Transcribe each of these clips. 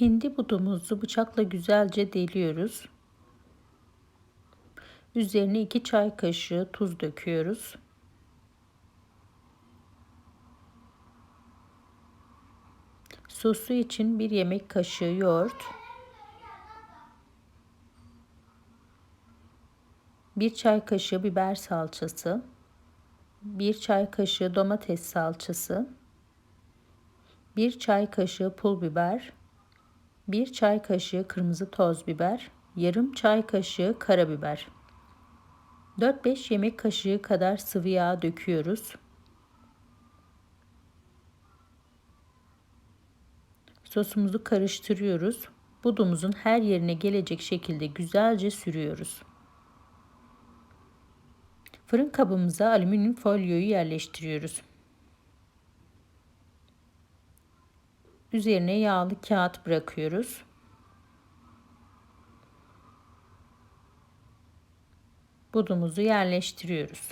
Hindi budumuzu bıçakla güzelce deliyoruz. Üzerine 2 çay kaşığı tuz döküyoruz. Sosu için 1 yemek kaşığı yoğurt. 1 çay kaşığı biber salçası. 1 çay kaşığı domates salçası. 1 çay kaşığı pul biber. 1 çay kaşığı kırmızı toz biber. Yarım çay kaşığı karabiber. 4-5 yemek kaşığı kadar sıvı yağ döküyoruz. Sosumuzu karıştırıyoruz. Budumuzun her yerine gelecek şekilde güzelce sürüyoruz. Fırın kabımıza alüminyum folyoyu yerleştiriyoruz. Üzerine yağlı kağıt bırakıyoruz. Budumuzu yerleştiriyoruz.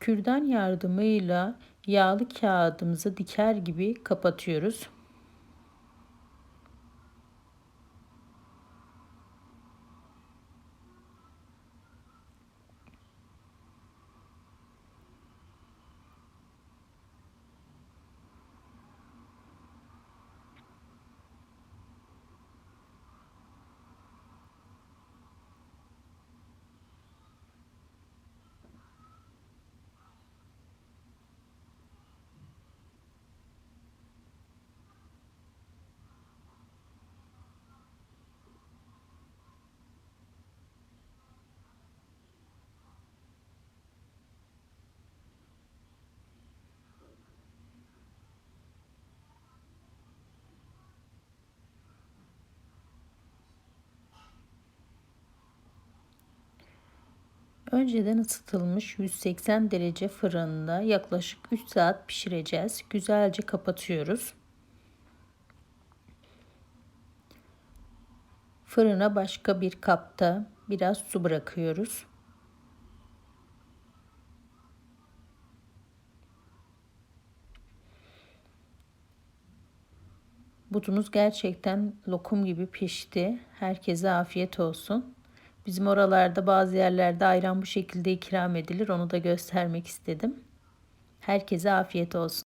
Kürdan yardımıyla yağlı kağıdımızı diker gibi kapatıyoruz. Önceden ısıtılmış 180 derece fırında yaklaşık 3 saat pişireceğiz. Güzelce kapatıyoruz. Fırına başka bir kapta biraz su bırakıyoruz. Budumuz gerçekten lokum gibi pişti. Herkese afiyet olsun. Bizim oralarda bazı yerlerde ayran bu şekilde ikram edilir. Onu da göstermek istedim. Herkese afiyet olsun.